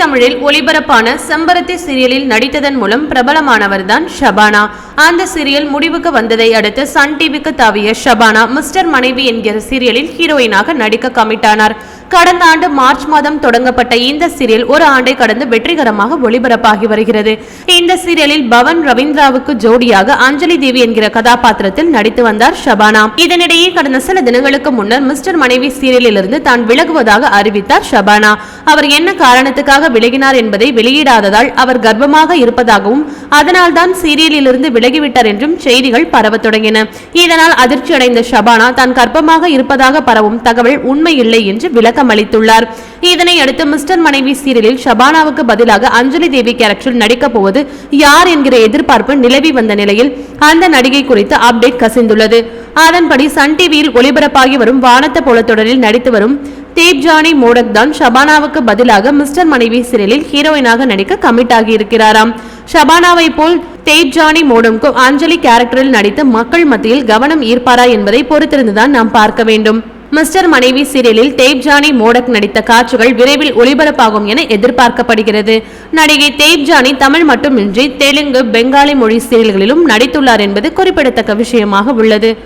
தமிழில் ஒளிபரப்பான செம்பருத்தி சீரியலில் நடித்ததன் மூலம் பிரபலமானவர்தான் ஷபானா. அந்த சீரியல் முடிவுக்கு வந்ததை அடுத்து சன் டிவிக்கு தாவிய ஷபானா மிஸ்டர் மனைவி என்கிற சீரியலில் ஹீரோயினாக நடிக்க கமிட்டானார். கடந்த ஆண்டு மார்ச் மாதம் தொடங்கப்பட்ட இந்த சீரியல் ஒரு ஆண்டை கடந்து வெற்றிகரமாக ஒளிபரப்பாகி வருகிறது. இந்த சீரியலில் பவன் ரவீந்திராவுக்கு ஜோடியாக அஞ்சலி தேவி என்கிற கதாபாத்திரத்தில் நடித்து வந்தார் ஷபானா. இதனிடையே கடந்த சில தினங்களுக்கு முன்னர் மிஸ்டர் மனைவி சீரியலிலிருந்து தான் விலகுவதாக அறிவித்தார் ஷபானா. அவர் என்ன காரணத்துக்காக விலகினார் என்பதை வெளியிடாததால் அவர் கர்ப்பமாக இருப்பதாகவும் அதனால்தான் சீரியலிலிருந்து விலகிவிட்டார் என்றும் செய்திகள் பரவத் தொடங்கின. இதனால் அதிர்ச்சியடைந்த ஷபானா தான் கர்ப்பமாக இருப்பதாக பரவும் தகவல் உண்மையில்லை என்று விளக்க விளக்கம் அளித்துள்ளார். இதனை அடுத்து மிஸ்டர் மனைவி சீரியலில் ஷபானாவுக்கு பதிலாக அஞ்சலி தேவி கேரக்டரில் நடிக்கப் போவது யார் என்கிற எதிர்பார்ப்பு நிலவி வந்த நிலையில் அந்த நடிகை குறித்து அப்டேட் கசிந்துள்ளது. அதன்படி சன் டிவியில் ஒளிபரப்பாகி வரும் வானத்த போல தொடரில் நடித்து வரும் தேப்ஜானி மோடக் தான் ஷபானாவுக்கு பதிலாக மிஸ்டர் மனைவி சீரியலில் ஹீரோயினாக நடிக்க கமிட் ஆகியிருக்கிறாராம். ஷபானாவை போல் தேஜானி மோடம்கும் அஞ்சலி கேரக்டரில் நடித்து மக்கள் மத்தியில் கவனம் ஈர்ப்பாரா என்பதை பொறுத்திருந்துதான் நாம் பார்க்க வேண்டும். மிஸ்டர் மனைவி சீரியலில் தேவ்ஜானி மோடக் நடித்த காட்சிகள் விரைவில் ஒளிபரப்பாகும் என எதிர்பார்க்கப்படுகிறது. நடிகை தேவ்ஜானி தமிழ் மட்டுமின்றி தெலுங்கு பெங்காலி மொழி சீரியல்களிலும் நடித்துள்ளார் என்பது குறிப்பிடத்தக்க விஷயமாக உள்ளது.